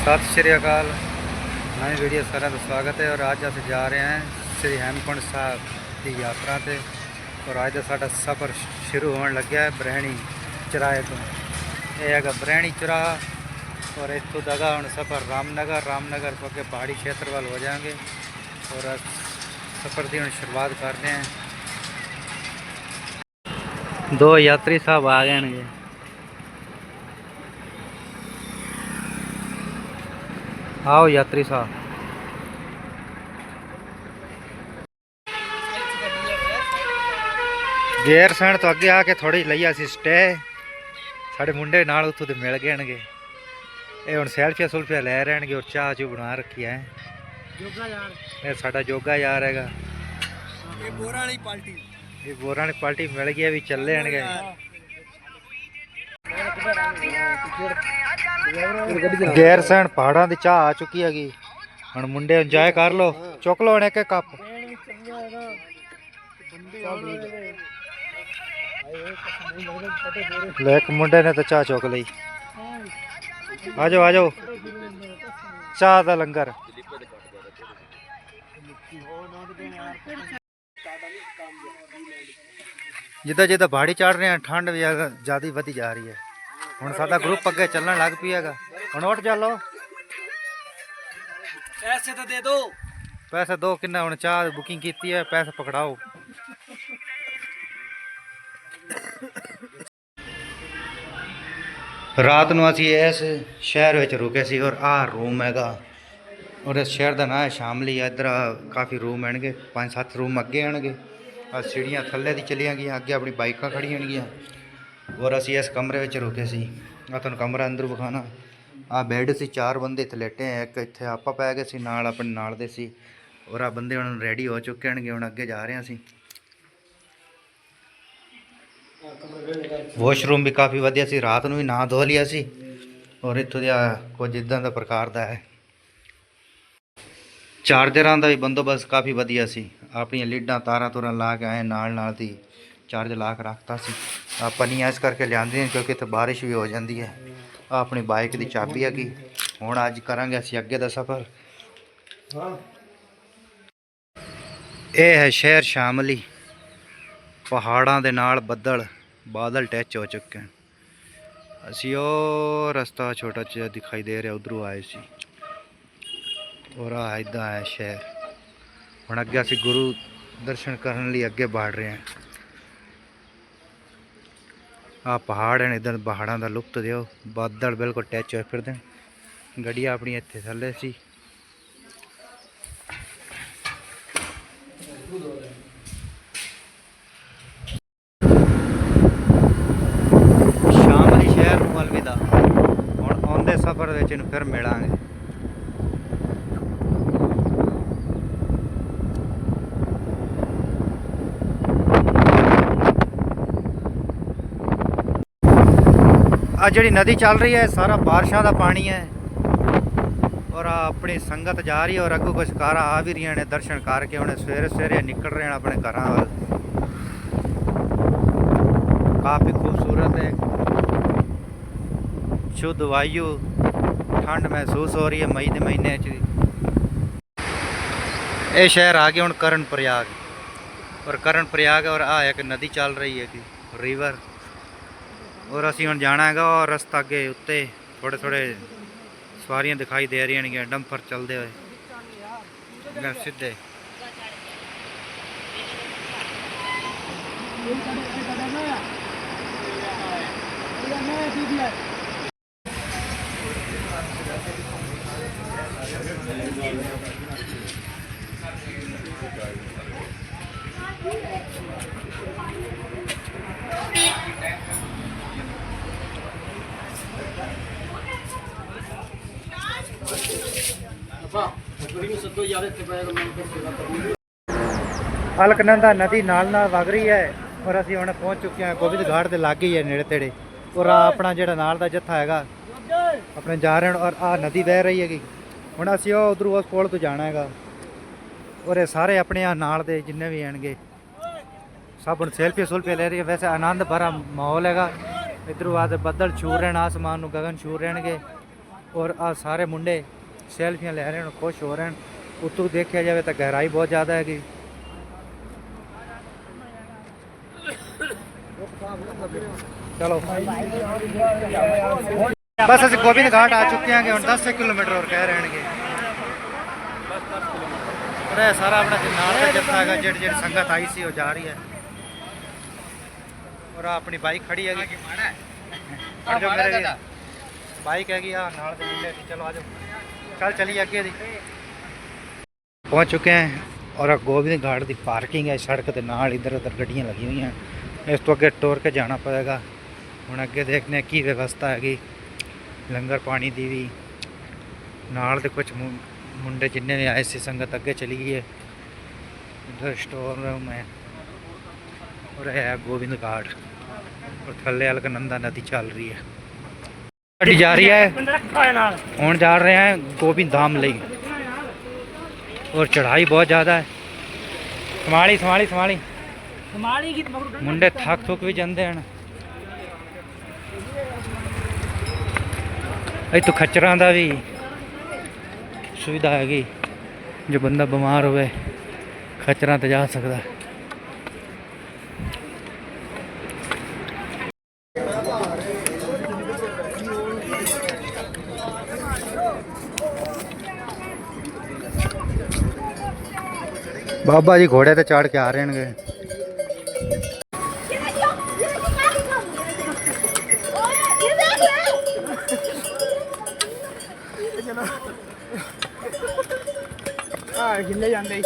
ਸਤਿ ਸ਼੍ਰੀ ਅਕਾਲ। ਨਵੀਂ ਵੀਡੀਓ ਸਾਰਿਆਂ ਦਾ ਸਵਾਗਤ ਹੈ ਔਰ ਅੱਜ ਅਸੀਂ ਜਾ ਰਹੇ ਹਾਂ ਸ੍ਰੀ ਹੈਮਕੁੰਡ ਸਾਹਿਬ ਦੀ ਯਾਤਰਾ ਤੇ ਔਰ ਅੱਜ ਦਾ ਸਾਡਾ ਸਫ਼ਰ ਸ਼ੁਰੂ ਹੋਣ ਲੱਗਿਆ ਹੈ ਬਰਹਿਣੀ ਚਰਾਏ ਤੋਂ। ਇਹ ਹੈਗਾ ਬ੍ਰਹਿਣੀ ਚਰਾ ਔਰ ਇੱਥੋਂ ਦਾ ਹੁਣ ਸਫ਼ਰ ਰਾਮਨਗਰ। ਰਾਮਨਗਰ ਤੋਂ ਅੱਗੇ ਪਹਾੜੀ ਖੇਤਰ ਵੱਲ ਹੋ ਜਾਵਾਂਗੇ ਔਰ ਸਫ਼ਰ ਦੀ ਹੁਣ ਸ਼ੁਰੂਆਤ ਕਰਦੇ ਹਾਂ। ਦੋ ਯਾਤਰੀ ਸਾਹਿਬ ਆ ਗਏ ਨੇ ਆਓ ਯਾਤਰੀ ਸਾਹਿਬ। ਗੇਰ ਸੈਣ ਤੋਂ ਅੱਗੇ ਆ ਕੇ ਥੋੜੀ ਲਈ ਅਸੀਂ ਸਟੇ ਸਾਡੇ ਮੁੰਡੇ ਨਾਲ ਉੱਥੋਂ ਦੇ ਮਿਲ ਗਏਣਗੇ ਇਹ ਹੁਣ ਸੈਲਫੀਆਂ ਸੁਲਫੀਆਂ ਲੈ ਰਹਿਣਗੇ ਔਰ ਚਾਹ ਚੂ ਬਣਾ ਰੱਖੀ ਹੈ ਜੋਗਾ ਯਾਰ। ਇਹ ਸਾਡਾ ਜੋਗਾ ਯਾਰ ਹੈਗਾ। ਇਹ ਬੋਰਾਂ ਵਾਲੀ ਪਾਲਟੀ ਇਹ ਬੋਰਾਂ ਦੀ ਪਾਰਟੀ ਮਿਲ ਗਈ ਵੀ ਚੱਲੇ ਆਣਗੇ ਗੈਰ ਸੈਣ ਪਹਾੜਾਂ ਦੀ ਚਾਹ ਆ ਚੁੱਕੀ ਹੈਗੀ। ਹੁਣ ਮੁੰਡੇ ਇੰਜੋਏ ਕਰ ਲੋ ਚੁੱਕ ਲੋ ਹੁਣ ਇੱਕ ਕੱਪ। ਲੈ ਇੱਕ ਮੁੰਡੇ ਨੇ ਤਾਂ ਚਾਹ ਚੁੱਕ ਲਈ। ਆ ਜਾਓ ਆ ਜਾਓ। ਚਾਹ ਦਾ ਲੰਗਰ। ਜਿੱਦਾਂ ਜਿੱਦਾਂ ਬਾੜੀ ਚੜ ਰਹੇ ਆ ਠੰਡ ਵੀ ਜ਼ਿਆਦਾ ਵਧੀ ਜਾ ਰਹੀ ਹੈ। ਹੁਣ ਸਾਡਾ ਗਰੁੱਪ ਅੱਗੇ ਚੱਲਣ ਲੱਗ ਪਈ ਹੈਗਾ। ਹੁਣ ਉੱਠ ਚੱਲੋ ਪੈਸੇ ਤਾਂ ਦੇ ਦੋ। ਪੈਸੇ ਦੋ ਕਿੰਨਾ ਹੁਣ ਚਾਹ ਬੁਕਿੰਗ ਕੀਤੀ ਹੈ ਪੈਸੇ ਪਕੜਾਓ। ਰਾਤ ਨੂੰ ਅਸੀਂ ਇਸ ਸ਼ਹਿਰ ਵਿੱਚ ਰੁਕੇ ਸੀ ਔਰ ਆਹ ਰੂਮ ਹੈਗਾ। ਔਰ ਇਸ ਸ਼ਹਿਰ ਦਾ ਨਾਮ ਹੈ ਸ਼ਾਮਲੀ ਇੱਧਰ ਕਾਫੀ ਰੂਮ ਆਣਗੇ ਪੰਜ ਸੱਤ ਰੂਮ ਅੱਗੇ ਆਣਗੇ। ਆ ਸੀੜੀਆਂ ਥੱਲੇ ਦੀ ਚਲੀਆਂ ਗਈਆਂ ਅੱਗੇ ਆਪਣੀ ਬਾਈਕਾਂ ਖੜੀਆਂ ਹੋਣਗੀਆਂ। ਔਰ ਅਸੀਂ ਇਸ ਕਮਰੇ ਵਿੱਚ ਰੁਕੇ ਸੀ। ਆ ਤੁਹਾਨੂੰ ਕਮਰਾ ਅੰਦਰ ਵਿਖਾਣਾ ਆ ਬੈੱਡ ਸੀ, ਚਾਰ ਬੰਦੇ ਇੱਥੇ ਲੇਟੇ ਆ। ਇੱਕ ਇੱਥੇ ਆਪਾਂ ਪੈ ਗਏ ਸੀ, ਨਾਲ ਆਪਣੇ ਨਾਲ ਦੇ ਸੀ। ਔਰ ਆ ਬੰਦੇ ਹੁਣ ਰੈਡੀ ਹੋ ਚੁੱਕੇ ਹਨਗੇ ਹੁਣ ਅੱਗੇ ਜਾ ਰਹੇ ਹਾਂ ਅਸੀਂ ਵਾਸ਼ਰੂਮ ਵੀ ਕਾਫੀ ਵਧੀਆ ਸੀ। ਰਾਤ ਨੂੰ ਵੀ ਨਾ ਧੋ ਲਿਆ ਸੀ। ਔਰ ਇੱਥੋਂ ਦਾ ਕੁਝ ਇਦਾਂ ਦਾ ਪ੍ਰਕਾਰ ਦਾ ਹੈ। ਚਾਰਜਰਾਂ ਦਾ ਵੀ ਬੰਦੋਬਸਤ ਕਾਫੀ ਵਧੀਆ ਸੀ। ਆਪਣੀਆਂ ਲੀਡਾਂ ਤਾਰਾਂ ਤੁਰਾਂ ਲਾ ਕੇ ਆਏ ਨਾਲ ਨਾਲ ਦੀ ਚਾਰਜ ਲਾ ਕੇ ਰੱਖਤਾ ਸੀ। ਆਪਾਂ ਇਸ ਕਰਕੇ ਲਿਆਂਦੇ ਹਾਂ ਕਿਉਂਕਿ ਇੱਥੇ ਬਾਰਿਸ਼ ਵੀ ਹੋ ਜਾਂਦੀ ਹੈ। ਆਹ ਆਪਣੀ ਬਾਈਕ ਦੀ ਚਾਬੀ ਹੈਗੀ। ਹੁਣ ਅੱਜ ਕਰਾਂਗੇ ਅਸੀਂ ਅੱਗੇ ਦਾ ਸਫ਼ਰ। ਇਹ ਹੈ ਸ਼ਹਿਰ ਸ਼ਾਮਲੀ। ਪਹਾੜਾਂ ਦੇ ਨਾਲ ਬੱਦਲ, ਬਾਦਲ ਟੈਚ ਹੋ ਚੁੱਕੇ ਹਨ। ਅਸੀਂ ਉਹ ਰਸਤਾ ਛੋਟਾ ਜਿਹਾ ਦਿਖਾਈ ਦੇ ਰਿਹਾ, ਉਧਰੋਂ ਆਏ ਸੀ। ਔਰ ਆ ਇਦਾਂ ਹੈ ਸ਼ਹਿਰ। ਹੁਣ ਅੱਗੇ ਅਸੀਂ ਗੁਰੂ ਦਰਸ਼ਨ ਕਰਨ ਲਈ ਅੱਗੇ ਵੜ ਰਹੇ ਹਾਂ। ਆ ਪਹਾੜ ਹਨ ਇਧਰ ਪਹਾੜਾਂ ਦਾ ਲੁਪਤ ਦਿਓ। ਬਾਦਲ ਬਿਲਕੁਲ ਟੈਚ ਹੋਏ ਫਿਰਦੇ ਗੱਡੀਆਂ ਆਪਣੀ ਇੱਥੇ ਥੱਲੇ ਸੀ। ਸ਼ਾਮਲੀ ਸ਼ਹਿਰ ਨੂੰ ਅਲਵਿਦਾ। ਹੁਣ ਆਉਂਦੇ ਸਫ਼ਰ ਵਿੱਚ ਇਹਨੂੰ ਫਿਰ ਮਿਲਾਂਗੇ। ਆ ਜਿਹੜੀ ਨਦੀ ਚੱਲ ਰਹੀ ਹੈ ਸਾਰਾ ਬਾਰਿਸ਼ਾਂ ਦਾ ਪਾਣੀ ਹੈ। ਔਰ ਆਹ ਆਪਣੀ ਸੰਗਤ ਜਾ ਰਹੀ ਹੈ, ਔਰ ਅੱਗੋਂ ਕੁਝ ਕਾਰਾਂ ਆ ਵੀ ਰਹੀਆਂ ਨੇ, ਦਰਸ਼ਨ ਕਰਕੇ ਹੁਣ ਸਵੇਰੇ ਸਵੇਰੇ ਨਿਕਲ ਰਹੇ ਨੇ ਆਪਣੇ ਘਰਾਂ ਵੱਲ। ਕਾਫੀ ਖੂਬਸੂਰਤ ਹੈ। ਸ਼ੁੱਧ ਵਾਯੂ, ਠੰਡ ਮਹਿਸੂਸ ਹੋ ਰਹੀ ਹੈ ਮਈ ਦੇ ਮਹੀਨੇ 'ਚ ਇਹ ਸ਼ਹਿਰ ਆ ਗਿਆ ਹੁਣ ਕਰਨ ਪ੍ਰਯਾਗ ਔਰ ਕਰਨ ਪ੍ਰਯਾਗ ਔਰ ਆ ਇੱਕ ਨਦੀ ਚੱਲ ਰਹੀ ਹੈ ਕਿ ਰਿਵਰ ਔਰ ਅਸੀਂ ਹੁਣ ਜਾਣਾ ਹੈਗਾ ਔਰ ਰਸਤਾ ਅੱਗੇ ਉੱਤੇ ਥੋੜੇ ਥੋੜੇ ਸਵਾਰੀਆਂ ਦਿਖਾਈ ਦੇ ਰਹੀਆਂ ਨੇ ਡੰਪਰ ਚੱਲਦੇ ਹੋਏ। ਮੈਂ ਸਿੱਧੇ। ਅਲਕਨੰਦਾ ਨਦੀ ਨਾਲ ਨਾਲ ਵਗ ਰਹੀ ਹੈ ਔਰ ਅਸੀਂ ਹੁਣ ਪਹੁੰਚ ਚੁੱਕੇ ਹਾਂ ਗੋਬਿੰਦ ਘਾਟ ਦੇ ਲਾਗੇ ਹੀ ਹੈ ਨੇੜੇ ਤੇੜੇ। ਔਰ ਆਹ ਆਪਣਾ ਜਿਹੜਾ ਨਾਲ ਦਾ ਜੱਥਾ ਹੈਗਾ ਆਪਣੇ ਜਾ ਰਹੇ ਹਨ ਔਰ ਆ ਨਦੀ ਵਹਿ ਰਹੀ ਹੈਗੀ। ਹੁਣ ਅਸੀਂ ਉਹ ਉਧਰੋਂ ਉਸ ਕੋਲ ਤੋਂ ਜਾਣਾ ਹੈਗਾ। ਔਰ ਇਹ ਸਾਰੇ ਆਪਣੇ ਆ ਨਾਲ ਦੇ ਜਿੰਨੇ ਵੀ ਆਣਗੇ ਸਭ ਹੁਣ ਸੈਲਫੀ ਸੁਲਫੀ ਲੈ ਰਹੀ ਹੈ ਵੈਸੇ ਆਨੰਦ ਭਰਾ ਮਾਹੌਲ ਹੈਗਾ। ਇਧਰੋਂ ਆ ਤੇ ਬੱਦਲ ਛੂ ਰਹੇ ਨੇ ਆਸਮਾਨ ਨੂੰ ਗगन ਛੂ ਰਹਿਣਗੇ। ਔਰ ਆ ਸਾਰੇ ਮੁੰਡੇ ਸੈਲਫੀਆਂ ਲੈ ਰਹੇ ਹਨ ਖੁਸ਼ ਹੋ ਰਹੇ ਹਨ ਉੱਤੋਂ ਦੇਖਿਆ ਜਾਵੇ ਤਾਂ ਗਹਿਰਾਈ ਬਹੁਤ ਜ਼ਿਆਦਾ ਹੈਗੀ। ਚਲੋ। ਬਸ ਅਸੀਂ ਗੋਬਿੰਦ ਘਾਟ ਆ ਚੁੱਕੇ ਹਾਂਗੇ, ਹੁਣ 10 ਕਿਲੋਮੀਟਰ ਹੋਰ ਕਹਿ ਰਹਿਣਗੇ। ਔਰ ਇਹ ਸਾਰਾ ਆਪਣਾ ਜੋ ਨਾਲ ਦਾ ਜੱਥਾ ਹੈਗਾ, ਜਿਹੜੀ ਜਿਹੜੀ ਸੰਗਤ ਆਈ ਸੀ, ਉਹ ਜਾ ਰਹੀ ਹੈ। ਔਰ ਆਪਣੀ ਬਾਈਕ ਖੜੀ ਹੈਗੀ। ਔਰ ਜੋ ਮੇਰੇ ਬਾਈਕ ਹੈਗੀ ਆ ਨਾਲ ਦੇ ਮੁੰਡੇ ਸੀ ਚਲੋ ਆਜੋ ਚੱਲ ਚਲੀ ਅੱਗੇ ਦੀ। ਪਹੁੰਚ ਚੁੱਕੇ ਹਾਂ ਔਰ ਗੋਬਿੰਦ ਘਾਟ ਦੀ ਪਾਰਕਿੰਗ ਹੈ ਸੜਕ ਦੇ ਨਾਲ ਇੱਧਰ ਉੱਧਰ ਗੱਡੀਆਂ ਲੱਗੀਆਂ ਹੋਈਆਂ ਇਸ ਤੋਂ ਅੱਗੇ ਟੁਰ ਕੇ ਜਾਣਾ ਪਏਗਾ। ਹੁਣ ਅੱਗੇ ਦੇਖਦੇ ਹਾਂ ਕੀ ਵਿਵਸਥਾ ਹੈਗੀ। ਲੰਗਰ ਪਾਣੀ ਦੀ ਵੀ। ਨਾਲ ਦੇ ਕੁਝ ਮੁੰਡੇ ਜਿੰਨੇ ਵੀ ਆਏ ਸੀ ਸੰਗਤ ਅੱਗੇ ਚਲੀ ਗਈ ਹੈ। ਇੱਧਰ ਸਟੋਰ ਰੂਮ ਹੈ। ਔਰ ਇਹ ਹੈ ਗੋਬਿੰਦ ਘਾਟ। ਔਰ ਥੱਲੇ ਅਲਕਨੰਦਾ ਨਦੀ ਚੱਲ ਰਹੀ ਹੈ। ਗੱਡੀ ਜਾ ਰਹੀ ਹੈ। ਹੁਣ ਜਾ ਰਹੇ ਹਾਂ ਗੋਬਿੰਦ ਧਾਮ ਲਈ। ਔਰ ਚੜ੍ਹਾਈ ਬਹੁਤ ਜ਼ਿਆਦਾ ਹੈ ਸੰਭਾਲੀ ਸੰਭਾਲੀ ਸੰਭਾਲੀ हमारी की मगर ਮੁੰਡੇ ਥੱਕ ਥੁੱਕ ਵੀ ਜਾਂਦੇ ਹਨ ਇੱਥੋਂ ਖੱਚਰਾਂ ਦਾ ਵੀ ਸੁਵਿਧਾ ਹੈਗੀ ਜੋ ਬੰਦਾ ਬਿਮਾਰ ਹੋਵੇ ਖੱਚਰਾਂ ਤੇ ਜਾ ਸਕਦਾ ਬਾਬਾ ਜੀ ਘੋੜੇ ਤੇ ਚੜ ਕੇ ਆ ਰਹੇ ਨੇ ਆ ਗਿੱਲੇ ਜਾਂਦੇ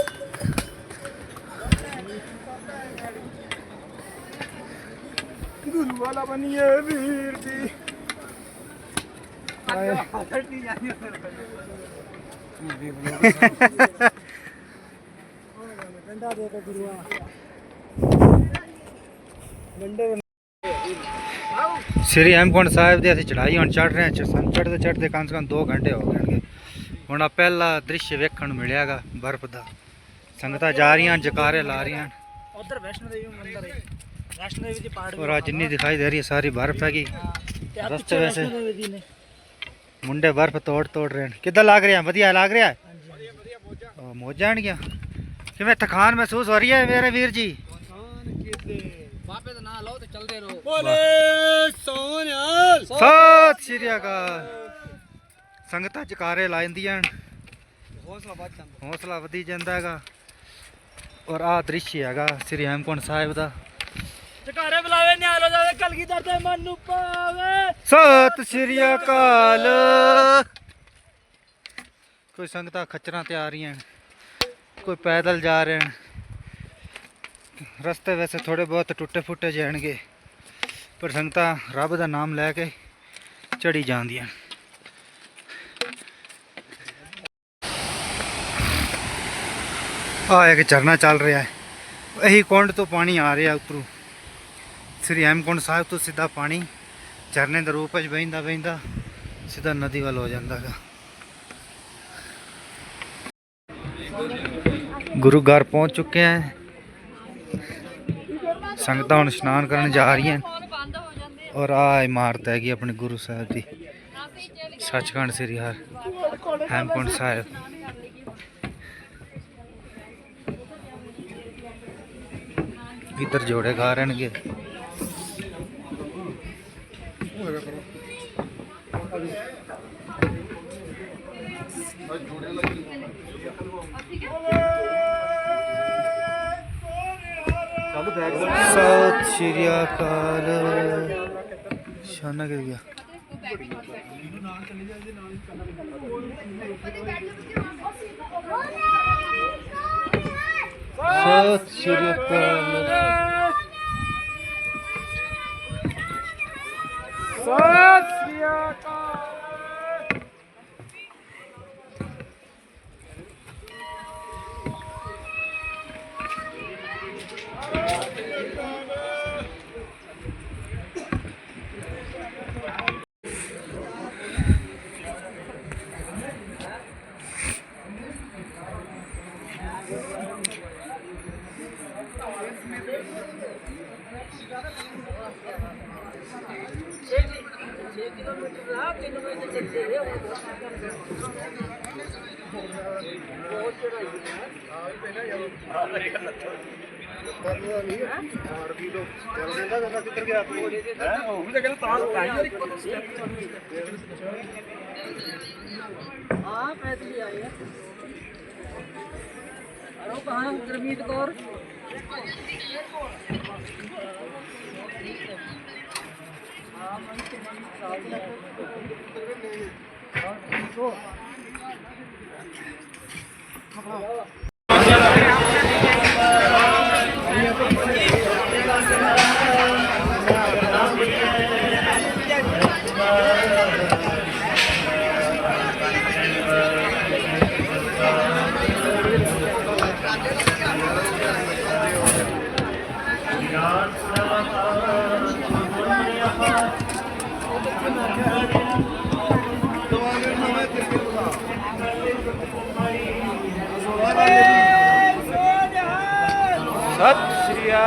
ਗੁਰੂ ਵਾਲਾ ਬਣੀਏ ਵੀਰ ਦੀ ਆਏ। ਹੱਟ ਨਹੀਂ ਜਾਂਦੀ ਡੰਡਾ ਦੇ ਕੇ ਗੁਰੂਆ ਡੰਡੇ ਸ੍ਰੀ ਹੇਮਕੁੰਟ ਸਾਹਿਬ ਦੇ ਅਸੀਂ ਚੜਾਈ ਹੁਣ ਚੜ ਰਹੇ ਹਾਂ। ਸਾਨੂੰ ਚੜ੍ਹਦੇ ਚੜ੍ਹਦੇ ਕਮ ਸੇ ਕਮ 2 ਘੰਟੇ ਹੋ ਗਏ ਹੁਣ ਆ ਪਹਿਲਾ ਦ੍ਰਿਸ਼ ਵੇਖਣ ਨੂੰ ਮਿਲਿਆਗਾ ਬਰਫ਼ ਦਾ। ਸੰਗਤਾਂ ਜਾ ਰਹੀਆਂ ਜਕਾਰੇ ਲਾ ਰਹੀਆਂ। ਉਧਰ ਵੈਸ਼ਨੋ ਦੇਵੀ ਮੰਦਿਰ ਹੈ। ਵੈਸ਼ਨੋ ਦੇਵੀ ਦੀ ਪਹਾੜ ਔਰ ਆ ਜਿੰਨੀ ਦਿਖਾਈ ਦੇ ਰਹੀ ਹੈ ਸਾਰੀ ਬਰਫ਼ ਹੈਗੀ। ਰਸਤੇ ਵੈਸੇ- ਮੁੰਡੇ ਬਰਫ਼ ਤੋੜ ਤੋੜ ਰਹੇ ਨੇ ਕਿੱਦਾਂ ਲੱਗ ਰਿਹਾ? ਵਧੀਆ ਲੱਗ ਰਿਹਾ? ਮੋਜ ਜਾਣਗੀਆਂ ਕਿਵੇਂ ਥਕਾਨ ਮਹਿਸੂਸ ਹੋ ਰਹੀ ਹੈ ਮੇਰੇ ਵੀਰ ਜੀ? ਬਾਬੇ ਦਾ ਨਾਮ ਲਓ ਤੇ ਚੱਲਦੇ ਰਹੋ। ਬੋਲੇ ਸੋਨਿਆਲ ਸਤਿ ਸ਼੍ਰੀ ਅਕਾਲ। ਸੰਗਤਾਂ ਜਕਾਰੇ ਲਾ ਜਾਂਦੀਆਂ ਹਨ। ਹੌਸਲਾ ਵੱਧ ਜਾਂਦਾ। ਹੌਸਲਾ ਵਧੀ ਜਾਂਦਾ ਹੈਗਾ। ਔਰ ਆਹ ਦ੍ਰਿਸ਼ ਹੈਗਾ ਸ੍ਰੀ ਹੇਮਕੁੰਟ ਸਾਹਿਬ ਦਾ। ਜਕਾਰੇ ਬੁਲਾਵੇ ਨਿਹਾਲ ਹੋ ਜਾਵੇ ਕਲਗੀਧਰ ਦੇ ਮਨ ਨੂੰ ਪਾਵੇ। ਸਤਿ ਸ਼੍ਰੀ ਅਕਾਲ। ਕੋਈ ਸੰਗਤਾਂ ਖੱਚਰਾਂ ਤੇ ਆ ਰਹੀਆਂ ਹਨ। ਕੋਈ ਪੈਦਲ ਜਾ ਰਹੇ ਹਨ। ਰਸਤੇ ਵੈਸੇ ਥੋੜੇ ਬਹੁਤ ਟੁੱਟੇ ਫੁੱਟੇ ਜਾਣਗੇ ਪਰ ਸੰਗਤਾਂ ਰੱਬ ਦਾ ਨਾਮ ਲੈ ਕੇ ਚੜੀ ਜਾਂਦੀਆਂ ਆ ਇੱਕ ਝਰਨਾ ਚੱਲ ਰਿਹਾ ਹੈ। ਇਹੀ ਕੁੰਡ ਤੋਂ ਪਾਣੀ ਆ ਰਿਹਾ ਉੱਪਰੋਂ। ਸ੍ਰੀ ਹੇਮਕੁੰਟ ਸਾਹਿਬ ਤੋਂ ਸਿੱਧਾ ਪਾਣੀ ਝਰਨੇ ਦੇ ਰੂਪ ਵਿੱਚ ਵਹਿੰਦਾ ਵਹਿੰਦਾ ਸਿੱਧਾ ਨਦੀ ਵੱਲ ਹੋ ਜਾਂਦਾ ਹੈਗਾ ਗੁਰੂ ਘਰ ਪਹੁੰਚ ਚੁੱਕੇ ਹਾਂ। ਸੰਗਤਾਂ ਹੁਣ ਇਸ਼ਨਾਨ ਕਰਨ ਜਾ ਰਹੀਆਂ ਔਰ ਆ ਇਮਾਰਤ ਹੈਗੀ ਆਪਣੇ ਗੁਰੂ ਸਾਹਿਬ ਦੀ, ਸੱਚਖੰਡ ਸ੍ਰੀ ਹਰ ਹੈਮਕੁੰਟ ਸਾਹਿਬ। ਇੱਧਰ ਜੋੜੇ ਗਾ ਰਹਿਣਗੇ। ਸਤਿ ਸ਼੍ਰੀ ਅਕਾਲ। ਸ਼ਾਨਾ ਕਰ ਗਿਆ? ਸਤਿ ਸ਼੍ਰੀ ਅਕਾਲ। ਸਤਿ ਸ੍ਰੀ ਅਕਾਲ। ਹਾਂ ਪੈਦਲ ਆਏ ਆ ਅਰੋ ਕਹਾਂ ਗੁਰਮੀਤ ਕੌਰ ਸਤਿ ਸ਼੍ਰੀ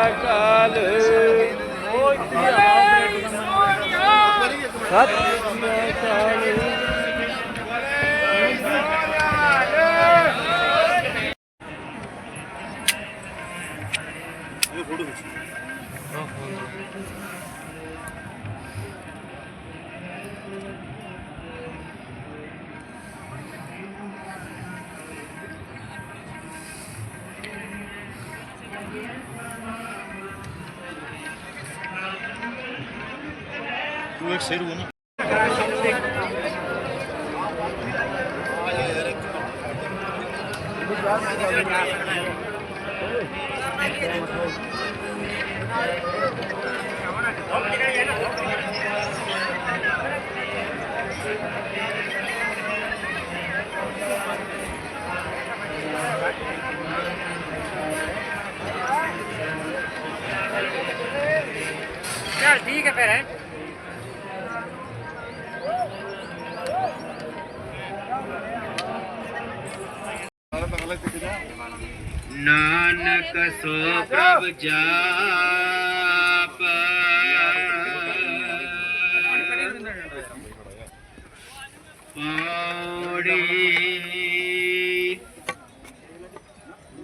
ਅਕਾਲ। ਸਤਿ ਤੂੰ ਇੱਕ ਸਿਰ ਹੋ ਨਾ। ਚਲ ਠੀਕ ਹੈ ਫਿਰ ਨਾਨਕ ਸੋ ਪ੍ਰਭ ਜਾਪ। ਪੌੜੀ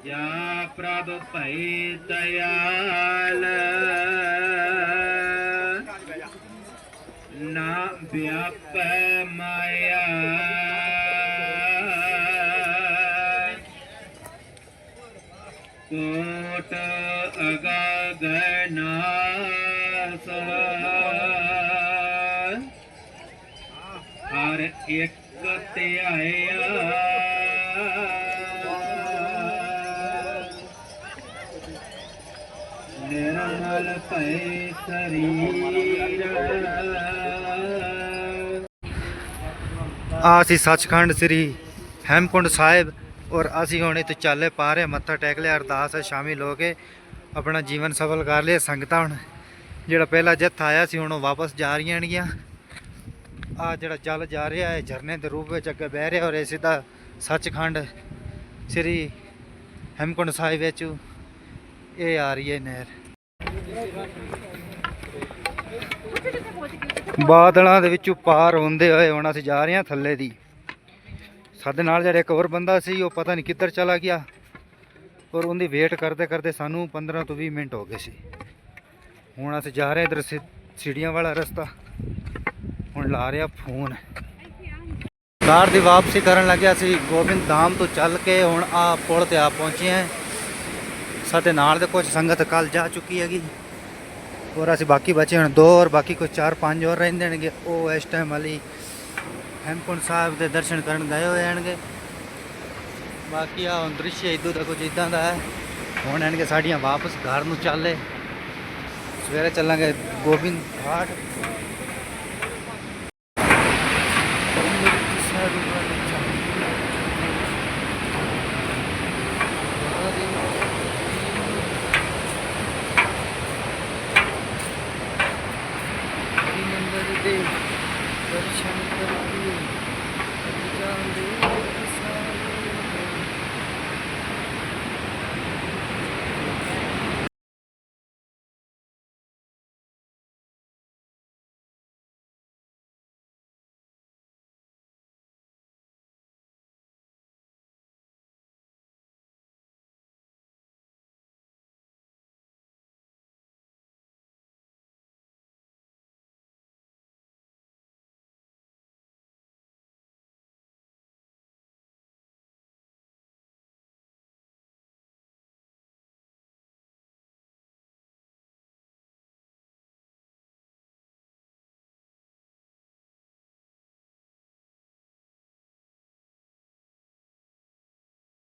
ਜਾ ਪ੍ਰਭ ਭਈ ਦਇਆਲ। ਨਾ ਵਿਆਪੈ ਮਾਇਆ ਹਰ ਇੱਕ ਧਿਆਇਆ ਨਿਰਮਲ ਭੈ ਸਰੀਰ ਆ ਅਸੀਂ ਸੱਚਖੰਡ ਸ੍ਰੀ ਹੈਮਕੁੰਡ ਸਾਹਿਬ ਔਰ ਅਸੀਂ ਹੁਣ ਇੱਥੇ ਚਾਲੇ ਪਾ ਰਹੇ ਮੱਥਾ ਟੇਕ ਲਿਆ, ਅਰਦਾਸ ਹੈ ਸ਼ਾਮਿਲ ਹੋ ਕੇ ਆਪਣਾ ਜੀਵਨ ਸਫਲ ਕਰ ਲਿਆ। ਸੰਗਤਾਂ ਹੁਣ ਜਿਹੜਾ ਪਹਿਲਾ ਜੱਥਾ ਆਇਆ ਸੀ, ਹੁਣ ਉਹ ਵਾਪਸ ਜਾ ਰਹੀਆਂ ਨੇਗੀਆਂ ਆ ਜਿਹੜਾ ਜਲ ਜਾ ਰਿਹਾ ਹੈ, ਝਰਨੇ ਦੇ ਰੂਪ ਵਿੱਚ ਅੱਗੇ ਬਹਿ ਰਿਹਾ ਹੋ ਰਿਹਾ ਸਿੱਧਾ ਸੱਚਖੰਡ ਸ੍ਰੀ ਹੈਮਕੁੰਡ ਸਾਹਿਬ ਵਿੱਚ ਇਹ ਆ ਰਹੀ ਹੈ ਨਹਿਰ। ਬਾਦਲਾਂ ਦੇ ਵਿੱਚੋਂ ਪਾਰ ਹੁੰਦੇ ਹੋਏ ਹੁਣ ਅਸੀਂ ਜਾ ਰਹੇ ਹਾਂ ਥੱਲੇ ਦੀ। ਸਾਡੇ ਨਾਲ ਜਿਹੜਾ ਇੱਕ ਹੋਰ ਬੰਦਾ ਸੀ, ਉਹ ਪਤਾ ਨਹੀਂ ਕਿੱਧਰ ਚਲਾ ਗਿਆ ਔਰ ਉਹਦੀ ਵੇਟ ਕਰਦੇ ਕਰਦੇ ਸਾਨੂੰ 15 ਤੋਂ 20 ਮਿੰਟ ਹੋ ਗਏ ਸੀ। ਹੁਣ ਅਸੀਂ ਜਾ ਰਹੇ ਇਧਰ ਸੀੜੀਆਂ ਵਾਲਾ ਰਸਤਾ। ਹੁਣ ਲਾ ਰਿਹਾ ਫੋਨ। ਕਾਰ ਦੀ ਵਾਪਸੀ ਕਰਨ ਲੱਗਿਆ ਅਸੀਂ ਗੋਬਿੰਦ ਧਾਮ ਤੋਂ ਚੱਲ ਕੇ ਹੁਣ ਆ ਪੁਲ ਤੇ ਆ ਪਹੁੰਚੇ ਹਾਂ ਸਾਡੇ ਨਾਲ ਦੇ ਕੁਝ ਸੰਗਤ ਕੱਲ ਜਾ ਚੁੱਕੀ ਹੈਗੀ। ਹੋਰ ਅਸੀਂ ਬਾਕੀ ਬਚੇ ਹੁਣ ਦੋ ਔਰ ਬਾਕੀ ਕੋਈ ਚਾਰ ਪੰਜ ਹੋਰ ਰਹਿੰਦੇ ਨੇਗੇ। ਉਹ ਇਸ ਟਾਈਮ ਵਾਲੀ ਹੈਮਕੁੰਡ ਸਾਹਿਬ ਦੇ ਦਰਸ਼ਨ ਕਰਨ ਗਏ ਹੋਏ ਆਣਗੇ। ਬਾਕੀ ਆ ਹੁਣ ਦ੍ਰਿਸ਼ ਇਦੋਂ ਦਾ ਕੁਝ ਇਦਾਂ ਦਾ ਹੈ। ਹੁਣ ਆਣਗੇ ਸਾਡੀਆਂ ਵਾਪਸ ਘਰ ਨੂੰ ਚੱਲੇ ਸਵੇਰੇ ਚੱਲਾਂਗੇ ਗੋਬਿੰਦ ਘਾਟ